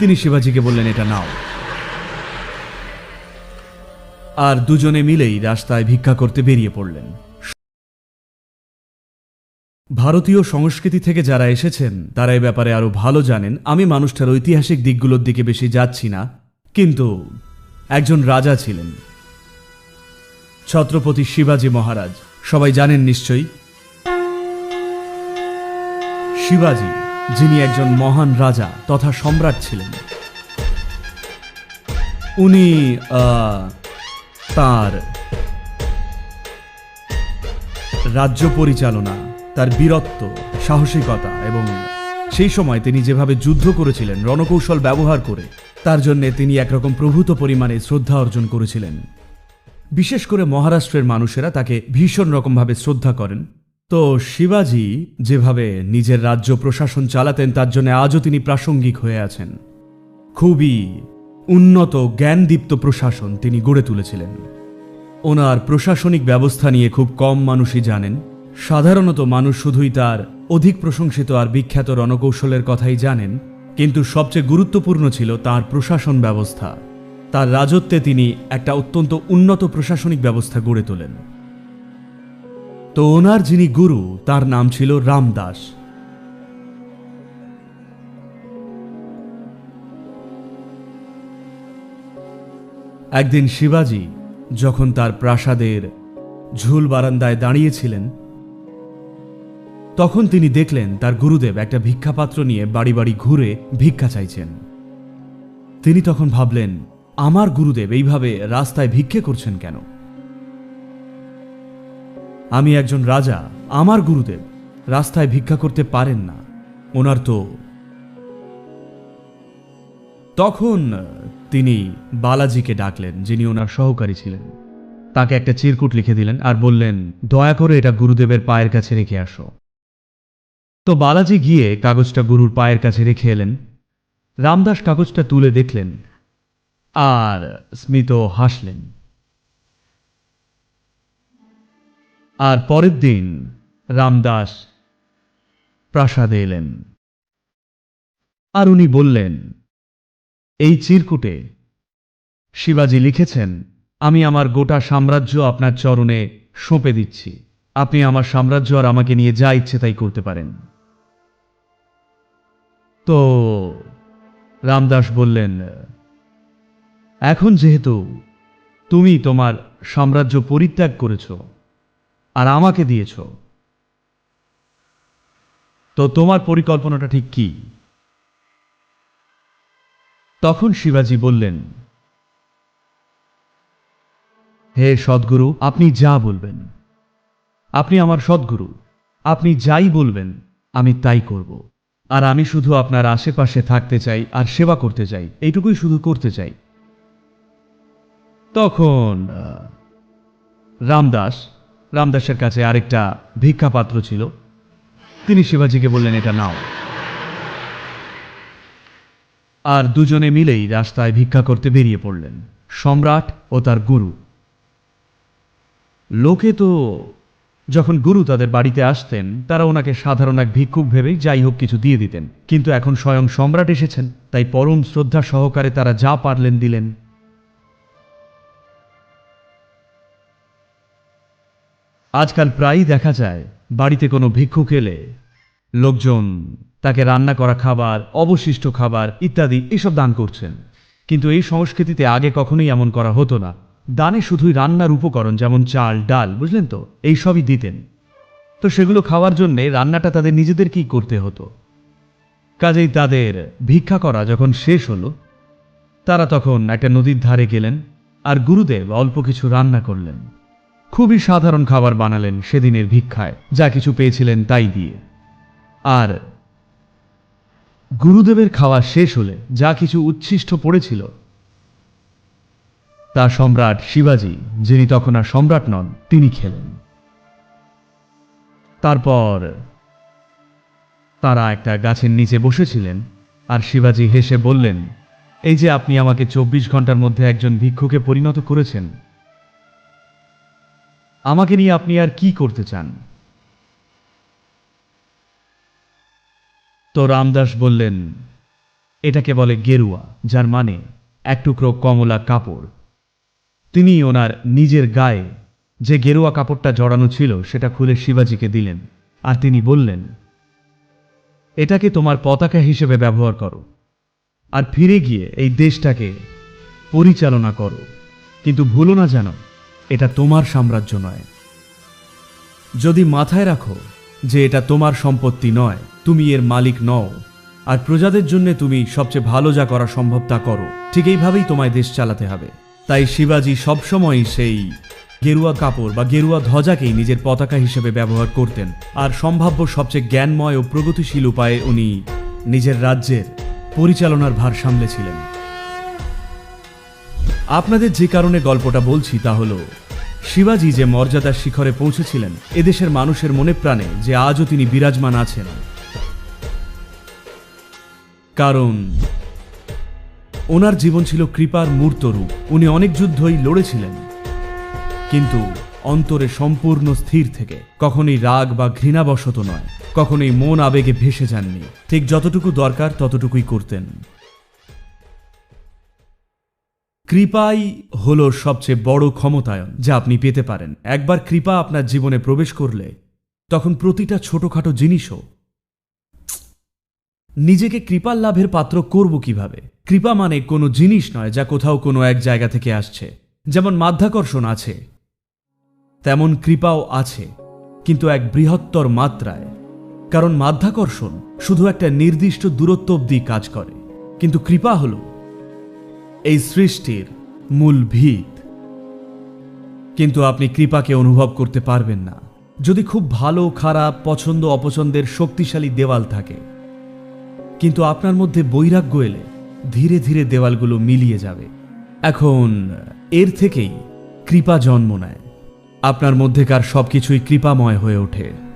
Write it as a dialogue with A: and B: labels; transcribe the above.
A: তিনি শিবাজিকে বললেন, এটা নাও। আর দুজনে মিলেই রাস্তায় ভিক্ষা করতে বেরিয়ে পড়লেন। ভারতীয় সংস্কৃতি থেকে যারা এসেছেন, তারা এ ব্যাপারে আরও ভালো জানেন। আমি মানুষটার ঐতিহাসিক দিকগুলোর দিকে বেশি যাচ্ছি না, কিন্তু একজন রাজা ছিলেন। ছত্রপতি শিবাজি মহারাজ। সবাই জানেন নিশ্চয়ই? শিবাজি। যিনি একজন মহান রাজা তথা সম্রাট ছিলেন। উনি তার রাজ্য পরিচালনা, তার বীরত্ব, সাহসিকতা এবং সেই সময় তিনি যেভাবে যুদ্ধ করেছিলেন, রণকৌশল ব্যবহার করে, তার জন্য তিনি একরকম প্রভূত পরিমাণে শ্রদ্ধা অর্জন করেছিলেন। বিশেষ করে মহারাষ্ট্রের মানুষেরা তাকে ভীষণ রকমভাবে শ্রদ্ধা করেন। তো শিবাজি যেভাবে নিজের রাজ্য প্রশাসন চালাতেন, তার জন্য আজও তিনি প্রাসঙ্গিক হয়ে আছেন। খুবই উন্নত, জ্ঞানদীপ্ত প্রশাসন তিনি গড়ে তুলেছিলেন। ওনার প্রশাসনিক ব্যবস্থা নিয়ে খুব কম মানুষই জানেন। সাধারণত মানুষ শুধুই তার অধিক প্রশংসিত আর বিখ্যাত রণকৌশলের কথাই জানেন, কিন্তু সবচেয়ে গুরুত্বপূর্ণ ছিল তার প্রশাসন ব্যবস্থা। তার রাজত্বে তিনি একটা অত্যন্ত উন্নত প্রশাসনিক ব্যবস্থা গড়ে তোলেন। তো ওনার যিনি গুরু, তার নাম ছিল রামদাস। একদিন শিবাজি যখন তার প্রাসাদের ঝুল বারান্দায় দাঁড়িয়েছিলেন, তখন তিনি দেখলেন তার গুরুদেব একটা ভিক্ষাপাত্র নিয়ে বাড়ি বাড়ি ঘুরে ভিক্ষা চাইছেন। তিনি তখন ভাবলেন, আমার গুরুদেব এইভাবে রাস্তায় ভিক্ষে করছেন কেন? আমি একজন রাজা, আমার গুরুদেব, রাস্তায় ভিক্ষা করতে পারেন না। ওনার তো তখন তিনি বালাজিকে ডাকলেন, যিনি ওনার সহকারী ছিলেন। তাকে একটা চিরকুট লিখে দিলেন আর বললেন, দয়া করে এটা গুরুদেবের পায়ের কাছে রেখে আসো। তো বালাজি গিয়ে কাগজটা গুরুর পায়ের কাছে রেখে এলেন। রামদাস কাগজটা তুলে দেখলেন আর স্মিত হাসলেন। আর পরের দিন রামদাস প্রাসাদে এলেন। আর উনি বললেন, এই চিরকুটে শিবাজি লিখেছেন, আমি আমার গোটা সাম্রাজ্য আপনার চরণে সঁপে দিচ্ছি। আপনি আমার সাম্রাজ্য আর আমাকে নিয়ে যা ইচ্ছে তাই করতে পারেন। তো রামদাস বললেন, এখন যেহেতু তুমি তোমার সাম্রাজ্য পরিত্যাগ করেছ আর আমাকে দিয়েছ। তো তোমার পরিকল্পনাটা ঠিক কি? তখন শিবাজি বললেন, হে সদ্গুরু, আপনি যা বলবেন, আপনি আমার সদ্গুরু, আপনি যাই বলবেন, আমি তাই করব। আর আমি শুধু আপনার আশেপাশে থাকতে চাই আর সেবা করতে চাই, এইটুকুই শুধু করতে চাই। তখন রামদাস রামদাসের কাছে আরেকটা ভিক্ষাপাত্র ছিল। তিনি শিবাজিকে বললেন, এটা নাও। আর দুজনে মিলেই রাস্তায় ভিক্ষা করতে বেরিয়ে পড়লেন, সম্রাট ও তার গুরু। লোকে তো যখন গুরু তাদের বাড়িতে আসতেন, তারা ওনাকে সাধারণ এক ভিক্ষুক ভেবেই যাই হোক কিছু দিয়ে দিতেন। কিন্তু এখন স্বয়ং সম্রাট এসেছেন, তাই পরম শ্রদ্ধা সহকারে তারা যা পারলেন দিলেন। আজকাল প্রায়ই দেখা যায়, বাড়িতে কোনো ভিক্ষুক এলে লোকজন তাকে রান্না করা খাবার, অবশিষ্ট খাবার ইত্যাদি এসব দান করছেন। কিন্তু এই সংস্কৃতিতে আগে কখনোই এমন করা হতো না। দানে শুধুই রান্নার উপকরণ যেমন চাল, ডাল, বুঝলেন তো, এই সবই দিতেন। তো সেগুলো খাওয়ার জন্যে রান্নাটা তাদের নিজেদের নিজেদেরকেই করতে হতো? কাজেই তাদের ভিক্ষা করা যখন শেষ হলো, তারা তখন একটা নদীর ধারে গেলেন আর গুরুদেব অল্প কিছু রান্না করলেন। খুবই সাধারণ খাবার বানালেন সেদিনের ভিক্ষায়, যা কিছু পেয়েছিলেন তাই দিয়ে। আর গুরুদেবের খাওয়া শেষ হলে যা কিছু উচ্ছিষ্ট পড়েছিল, তা সম্রাট শিবাজি, যিনি তখন আর সম্রাট নন, তিনি খেলেন। তারপর তারা একটা গাছের নিচে বসেছিলেন, আর শিবাজি হেসে বললেন, এই যে আপনি আমাকে চব্বিশ ঘণ্টার মধ্যে একজন ভিক্ষুকে পরিণত করেছেন আমাকে নিয়ে আপনি আর কি করতে চান? তো রামদাস বললেন, এটাকে বলে গেরুয়া, যার মানে এক টুকরো কমলা কাপড়। তিনি ওনার নিজের গায়ে যে গেরুয়া কাপড়টা জড়ানো ছিল, সেটা খুলে শিবাজিকে দিলেন আর তিনি বললেন, এটাকে তোমার পতাকা হিসেবে ব্যবহার করো আর ফিরে গিয়ে এই দেশটাকে পরিচালনা করো। কিন্তু ভুলো না যেন এটা তোমার সাম্রাজ্য নয়। যদি মাথায় রাখো যে এটা তোমার সম্পত্তি নয়, তুমি এর মালিক নও, আর প্রজাদের জন্য তুমি সবচেয়ে ভালো যা করা সম্ভব তা করো, ঠিক এইভাবেই তোমায় দেশ চালাতে হবে। তাই শিবাজি সবসময় সেই গেরুয়া কাপড় বা গেরুয়া ধ্বজাকেই নিজের পতাকা হিসেবে ব্যবহার করতেন, আর সম্ভাব্য সবচেয়ে জ্ঞানময় ও প্রগতিশীল উপায়ে উনি নিজের রাজ্যের পরিচালনার ভার সামলেছিলেন। আপনাদের যে কারণে গল্পটা বলছি তা হলো, শিবাজি যে মর্যাদার শিখরে পৌঁছেছিলেন, এদেশের মানুষের মনে প্রাণে যে আজও তিনি বিরাজমান আছেন। কারণ, ওনার জীবন ছিল কৃপার মূর্ত রূপ। উনি অনেক যুদ্ধই লড়েছিলেন। কিন্তু অন্তরে সম্পূর্ণ স্থির থেকে, কখনোই রাগ বা ঘৃণাবশত নয়, কখনোই মন আবেগে ভেসে যাননি। ঠিক যতটুকু দরকার ততটুকুই করতেন। কৃপাই হলো সবচেয়ে বড় ক্ষমতায়ন যা আপনি পেতে পারেন। একবার কৃপা আপনার জীবনে প্রবেশ করলে, তখন প্রতিটা ছোটখাটো জিনিসও নিজেকে কৃপার লাভের পাত্র করব কীভাবে? কৃপা মানে কোনো জিনিস নয় যা কোথাও কোনো এক জায়গা থেকে আসছে। যেমন মাধ্যাকর্ষণ আছে, তেমন কৃপাও আছে, কিন্তু এক বৃহত্তর মাত্রায়। কারণ মাধ্যাকর্ষণ শুধু একটা নির্দিষ্ট দূরত্ব অবধি কাজ করে, কিন্তু কৃপা হলো এই সৃষ্টির মূল ভিত। কিন্তু আপনি কৃপাকে অনুভব করতে পারবেন না। যদি খুব ভালো, খারাপ, পছন্দ, অপছন্দের শক্তিশালী দেওয়াল থাকে, কিন্তু আপনার মধ্যে বৈরাগ্য এলে ধীরে ধীরে দেওয়ালগুলো মিলিয়ে যাবে। এখন এর থেকেই কৃপা জন্ম নেয়। আপনার মধ্যেকার সবকিছুই কৃপাময় হয়ে ওঠে।